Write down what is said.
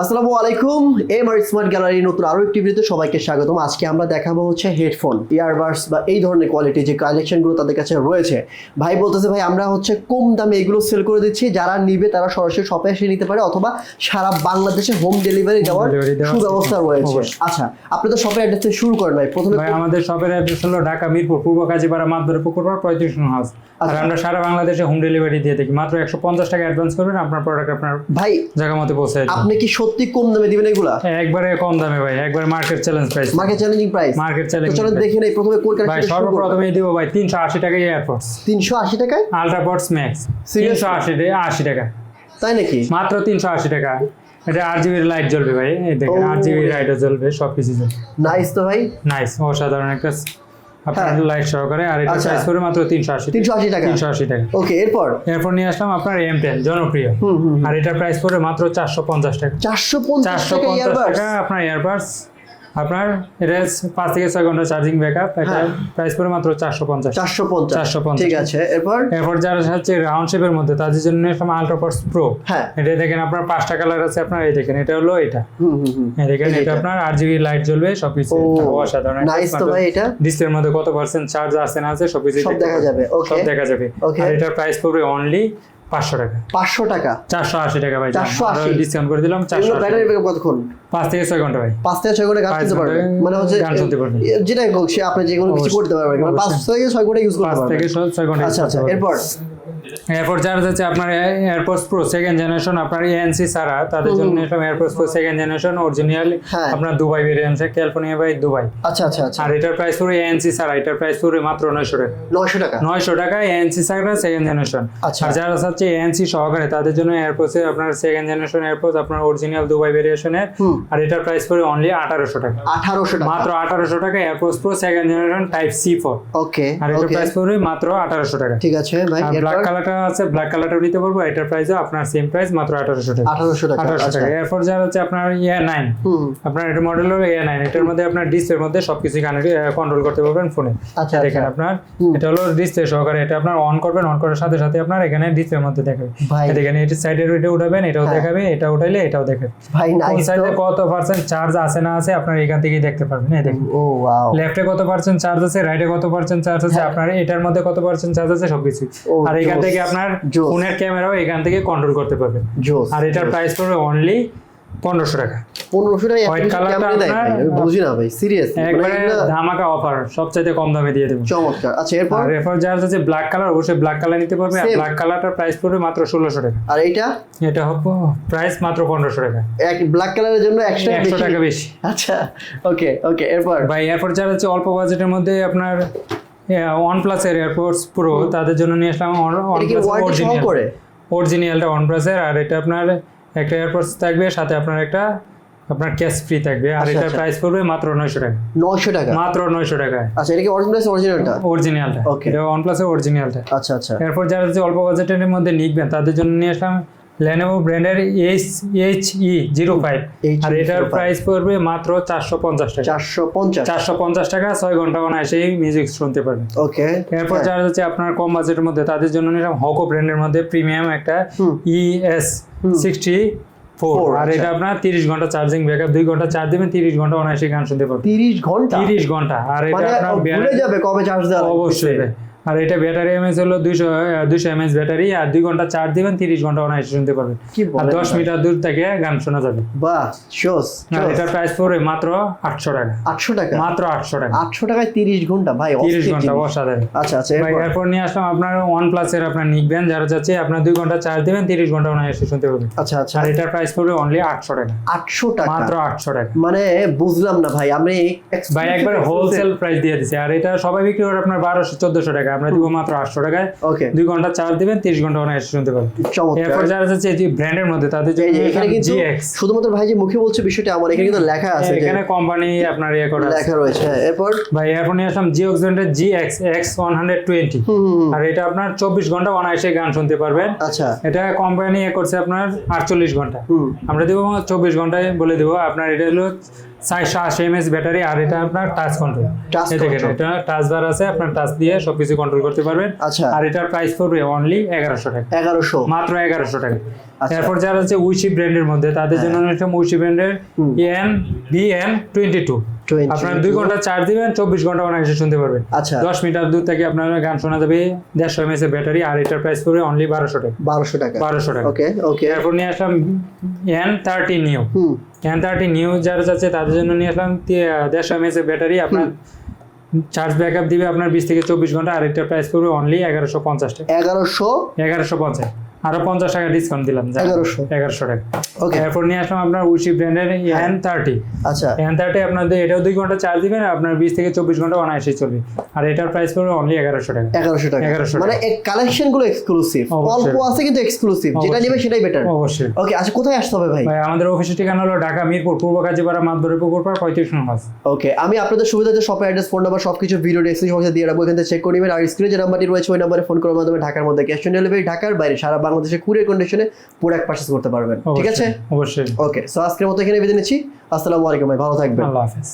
আসসালামু আলাইকুম M R smart gallery নতুন আরও একটি ভিডিওতে সবাইকে স্বাগতম। আজকে আমরা দেখাবো হচ্ছে হেডফোন ইয়ারবাডস বা এই ধরনের কোয়ালিটি যে কালেকশনগুলো তাদের কাছে রয়েছে। ভাই বলতেছে ভাই আমরা হচ্ছে কম দামে এগুলো সেল করে দিচ্ছি। যারা নিবে তারা সরাসরি শপে এসে নিতে পারে অথবা সারা বাংলাদেশে হোম ডেলিভারি দেওয়ার সুব্যবস্থা রয়েছে। আচ্ছা আপনি তো শপের অ্যাড্রেস শুরু করেন ভাই। প্রথমে ভাই আমাদের শপের অ্যাড্রেস হলো ঢাকা মিরপুর পূর্ব কাজীপাড়া মাতবরে পুকুর পাড় পঁয়ত্রিশ হাউস আর আচ্ছা। আমরা সারা বাংলাদেশে হোম ডেলিভারি দিয়ে থাকি। মাত্র একশো পঞ্চাশ টাকা অ্যাডভান্স করবেন আপনার প্রোডাক্ট আপনার ভাই জায়গা মতো পৌঁছে আপনি কি সত্যি কম দামে দিবেন এগুলা? একবারে কম দামে ভাই একবার market challenge price market challenging price market challenge চলো দেখে নেই প্রথমে কোন ভাই কালেকশন করব। সর্বপ্রথমে দিব ভাই তিনশো আশি টাকায় এয়ারপোর্টস তিনশো আশি টাকায়? আলট্রাপোর্টস ম্যাক্স Seriously? তিনশো আশি টাকা আশি টাকা। তাই নাকি? মাত্র তিনশো আশি টাকা। এটা আট জিবির লাইট জ্বলবে ভাই এই দেখেন। আট জিবির লাইটও জ্বলবে সব কিছু জ্বলবে। নাইস তো ভাই। নাইস অসাধারণ একটা আপনার হ্যাঁ। লাইট সহকারে আর এটা আচ্ছা। প্রাইস করে মাত্র তিনশো আশি তিনশো আশি টাকা। তিনশো আশি টাকা। ওকে এরপর? এরপর নিয়ে আসলাম আপনার এম টেন জনপ্রিয়। হুম হুম আর এটা প্রাইস করে মাত্র চারশো পঞ্চাশ টাকা। চারশো পঞ্চাশ চারশো টাকা পঞ্চাশ ইয়ারবাডস টাকা আপনার ইয়ারবাডস আপনার এটা পাঁচ থেকে ছয় ঘণ্টা চার্জিং ব্যাকআপ এটা হ্যাঁ। প্রাইস পড়বে মাত্র চারশো পঞ্চাশ। চারশো পঞ্চাশ। 450 ঠিক আছে এরপর? এরপর যারা হচ্ছে রাউন্ড শেপের মধ্যে তাদের জন্য নিয়ে আসলাম প্রো হ্যাঁ। এটা দেখেন আপনার পাঁচটা কালার আছে আপনার এই দেখেন এটা হলো এটা। দেখেন এটা আপনার আট জিবি লাইট জ্বলবে সবকিছু। ও অসাধারণ নাইস তো ভাই এটা। ডিসপ্লের মধ্যে কত পার্সেন্ট চার্জ আছে না আছে সবকিছু সব দেখা যাবে সব দেখা যাবে. আর এটার প্রাইস পড়বে অনলি পাঁচশো টাকা। পাঁচশো টাকা? চারশো আশি টাকা ভাই 480 ডিসকাউন্ট করে দিলাম চারশো ব্যাটারি ব্যাকআপ কতক্ষণ পাঁচ থেকে ছয় ঘণ্টা ভাই। পাঁচ থেকে ছয় ঘণ্টা গান শুনতে পারবে। মানে হচ্ছে গান শুনতে পারবে। যেটাই হোক সে আপনি যে কোনো কিছু করতে পারবেন মানে পাঁচ থেকে ছয় ঘণ্টা ইউজ করতে পাঁচ থেকে ছয় ঘণ্টা আচ্ছা আচ্ছা এরপর? এরপর যারা যাচ্ছে আপনার এয়ারপোর্টস প্রো সেকেন্ড জেনারেশন আপনার এএনসি ছাড়া তাদের জন্য এরকম AirPods pro second generation original. আপনার Dubai variant California by Dubai আচ্ছা আচ্ছা আচ্ছা। আর এটার প্রাইস পড়বে এএনসি ছাড়া এটার প্রাইস পড়বে মাত্র নয়শো টাকা। নয়শো টাকা? নয়শো টাকা এএনসি ছাড়া সেকেন্ড জেনারেশন আচ্ছা। আর যারা হচ্ছে এএনসি সহকারে তাদের জন্য এয়ারপোর্টে আপনার সেকেন্ড জেনারেশন এয়ারপোর্ট আপনার অরিজিনাল দুবাই ভেরিয়েশনের। আর এটার প্রাইস পড়বে অনলি আঠারোশো টাকা। আঠারোশো টাকা। মাত্র আঠারোশো টাকা AirPods pro second generation type C four okay আর এটার প্রাইস পড়বে মাত্র আঠারোশো টাকা। ঠিক আছে ভাই। ব্ল্যাক কালারটা আছে ব্ল্যাক কালারটাও নিতে পারব। এটার প্রাইসও আপনার সেম প্রাইস মাত্র আঠারোশো টাকা। আঠারোশো টাকা আঠারোশো আচ্ছা। টাকা। এরপর যারা হচ্ছে আপনার ইয়ে নাইন আপনার এটা মডেল হলো এ নাইন এটার মধ্যে আপনার ডিসপ্লের মধ্যে সবকিছু কন্ট্রোল করতে পারবেন ফোনে আচ্ছা দেখেন আচ্ছা আপনার এটা হলো ডিসপ্লে সহকারে। এটা আপনার অন করবেন অন করার সাথে সাথে আপনার এখানে ডিসপ্লের মধ্যে দেখাবে। দেখেন এটা সাইডের এটা উঠাবেন এটাও হ্যাঁ। দেখাবে এটা উঠাইলে এটাও দেখাবে। ভাই নাইস সাইডে কত পার্সেন্ট চার্জ আছে না আছে আপনার এখান থেকেই দেখতে পারবেন। এই দেখেন। ও ওয়াও লেফটে কত পার্সেন্ট চার্জ আছে রাইটে কত পার্সেন্ট চার্জ আছে হ্যাঁ। আপনার এটার মধ্যে কত পার্সেন্ট চার্জ আছে সবকিছু। আর এখান থেকে আপনার ফোনের ক্যামেরাও এখান থেকে কন্ট্রোল করতে পারবেন। জোস আর এটার প্রাইস পড়বে অনলি পনেরোশো টাকা। পনেরোশো টাকা দেয় আমি বুঝি না ভাই সিরিয়াস একবারে ধামাকা অফার সবচাইতে কম দামে দিয়ে দেবো। চমৎকার। আচ্ছা এরপর? আর এরপর যার আছে ব্ল্যাক কালার অবশ্যই ব্ল্যাক কালার নিতে পারবে আর ব্ল্যাক কালারটার প্রাইস পড়বে মাত্র ষোলোশো টাকা। আর এইটা? এটা হবে প্রাইস মাত্র পনেরোশো টাকা। এক ব্ল্যাক কালারের জন্য এক্সট্রা একশো টাকা বেশি। আচ্ছা ওকে ওকে এরপর? ভাই এরপর যারা হচ্ছে অল্প বাজেটের মধ্যে আপনার ওয়ান প্লাসের এয়ারপোর্টস প্রো তাদের জন্য নিয়ে আসলাম ওয়ান প্লাস ওয়ারেন্টি অরিজিনাল অরিজিনালটা ওয়ান প্লাসের আর এটা আপনার একটা এয়ারপোর্টস থাকবে সাথে আপনার একটা আপনার ক্যাশ ফ্রি থাকবে আর আচ্ছা, এটার আচ্ছা। প্রাইস পড়বে মাত্র নয়শো টাকা। নয়শো টাকা? মাত্র নয়শো টাকায় আচ্ছা এটা কি অরিজিনাল অরিজিনালটা অরিজিনালটা Okay. এটা ওয়ান প্লাসের অরিজিনালটা আচ্ছা আচ্ছা। এরপর যারা হচ্ছে অল্প বাজেটের মধ্যে নিখবেন তাদের জন্য নিয়ে আসলাম লেনোভো ব্র্যান্ডের H H E zero five আর এটার প্রাইস পড়বে মাত্র চারশো পঞ্চাশ টাকা। চারশো পঞ্চাশ। চারশো পঞ্চাশ টাকা ছয় ঘণ্টা অনায়াসেই মিউজিক শুনতে পারবেন ওকে এরপর যারা হচ্ছে আপনার কম বাজেটের মধ্যে তাদের জন্য নিলাম হকো ব্র্যান্ডের মধ্যে প্রিমিয়াম একটা। ইএস সিক্সটি ফোর আর আচ্ছা। এটা আপনার তিরিশ ঘণ্টা চার্জিং ব্যাকআপ দুই ঘণ্টা চার্জ দিবেন তিরিশ ঘণ্টা অনায়াসে গান শুনতে পারবেন তিরিশ ঘণ্টা? তিরিশ ঘণ্টা। আর এটা মানে আপনার ভুলে যাবে কবে চার্জ দেওয়া অবশ্যই। আর এটা ব্যাটারি এমএস হলো দুইশো দুইশো এমএস ব্যাটারি আর দুই ঘণ্টা চার্জ দিবেন তিরিশ ঘণ্টা অনায়াসে শুনতে পারবেন। আর দশ মিটার দূর থেকে গান শোনা যাবে। বাহ শোস এটার প্রাইস পড়বে মাত্র আটশো টাকা। আটশো টাকা? মাত্র আটশো টাকা। আটশো টাকায় তিরিশ ঘণ্টা ভাই তিরিশ ঘণ্টা অসাধারণ। আচ্ছা আচ্ছা ভাই এরপর? নিয়ে আসলাম আপনার ওয়ান প্লাসের আপনার নিকবেন যারা চাচ্ছে আপনার দুই ঘণ্টা চার্জ দিবেন তিরিশ ঘণ্টা অনায়াসে শুনতে পারবেন। আচ্ছা আচ্ছা। আর এটার প্রাইস পড়বে অনলি আটশো টাকা। আটশো টাকা? মাত্র আটশো টাকা। মানে বুঝলাম না ভাই আমি ভাই একবার হোলসেল প্রাইস দিয়ে দিছে। আর এটা সবাই বিক্রি করে আপনার বারোশো চোদ্দশো টাকা। আমরা দিব মাত্র আটশো টাকায়। দুই ঘণ্টা চার্জ দিবেন তিরিশ ঘণ্টা অনায়াসে শুনতে পারবেন এরপর যারা যে ব্র্যান্ডের মধ্যে তাদের এখানে জন্য কিন্তু শুধুমাত্র ভাই যে মুখে বলছে বিষয়টা আমার এখানে কিন্তু লেখা আছে এখানে কোম্পানি আপনার ইয়ে করা। লেখা রয়েছে হ্যাঁ, এরপর? ভাই নিয়ে আসলাম জিওক্স ব্র্যান্ডের G X X one hundred twenty. আর এটা আপনার চব্বিশ ঘণ্টা অনায়াসে গান শুনতে পারবেন। আচ্ছা। এটা কোম্পানি এ করছে আপনার আটচল্লিশ ঘণ্টা। আমরা দিব চব্বিশ ঘন্টায় বলে দিব আপনার এটা হলো চারশো আশি এমএস ব্যাটারি আর এটা আপনার টাচ কন্ট্রোল টাচ বার আছে আপনার টাচ দিয়ে সবকিছু কন্ট্রোল করতে পারবেন। আচ্ছা। আর এটার প্রাইস পড়বে অনলি এগারোশো টাকা। এগারোশো। মাত্র এগারোশো টাকা। আচ্ছা। এরপর যারা হচ্ছে উইশি ব্র্যান্ডের মধ্যে তাদের জন্য নিলাম উইশি ব্র্যান্ডের। N B N twenty two আপনার দুই ঘণ্টা চার্জ দিবেন চব্বিশ ঘণ্টা অনায়াসে শুনতে পারবেন। আচ্ছা। দশ মিটার দূর থেকে আপনার গান শোনা যাবে দেড়শো এমএস এর ব্যাটারি আর এটার প্রাইস পড়বে অনলি বারোশো টাকা। বারোশো টাকা। বারোশো টাকা। Okay okay. এরপর নিয়ে আসলাম N thirty new N thirty new যারা যাচ্ছে তাদের জন্য নিয়ে আসলাম দেড়শো এমএস এর ব্যাটারি। আপনার চার্জ ব্যাকআপ দিবে আপনার বিশ থেকে চব্বিশ ঘণ্টা আর এটার প্রাইস পড়বে অনলি এগারোশো পঞ্চাশ টাকা। এগারোশো এগারোশো পঞ্চাশ। আরও পঞ্চাশ টাকা ডিসকাউন্ট দিলাম এগারোশো। এগারোশো টাকা। ওকে এরপর নিয়ে আসলাম আপনার উশি ব্র্যান্ডের এন থার্টি আচ্ছা। এন থার্টি আপনার দিয়ে- এটাও দুই ঘণ্টা চার্জ দিবেন আপনার বিশ থেকে চব্বিশ ঘণ্টা অনায়াসে চলবে। আর এটার প্রাইস পড়বে অনলি এগারোশো টাকা। এগারোশো টাকা। 1100 টাকা। মানে কালেকশনগুলো এক্সক্লুসিভ। অল্প আছে কিন্তু এক্সক্লুসিভ যেটা। নেবে সেটাই বেটার অবশ্যই। ওকে আচ্ছা কোথায় আসতে হবে ভাই? আমাদের অফিসের ঠিকানা হলো ঢাকা মিরপুর পূর্ব কাজীপাড়া মাতবরে পুকুর পাড় পঁয়ত্রিশ নম্বর ওকে আমি আপনাদের সুবিধা সুবিধাতে শপের অ্যাড্রেস ফোন নাম্বার সবকিছু ভিডিও ডেসক্রিপশনে দিয়ে রাখব। এখান থেকে চেক করে নেবেন। আর স্ক্রিনে যে নাম্বারটি রয়েছে ওই নাম্বারে ফোন করার মাধ্যমে ঢাকার মধ্যে ক্যাশ অন ডেলিভারি ঢাকার বাইরে সারা বাংলাদেশে কুরিয়ার কন্ডিশনে এক পারচেস করতে পারবেন। ঠিক আছে? অবশ্যই, অবশ্যই ওকে সো আজকের মতো এখানে বিদায় নিচ্ছি। আসসালামু আলাইকুম ভাই ভালো থাকবেন। আল্লাহ হাফেজ।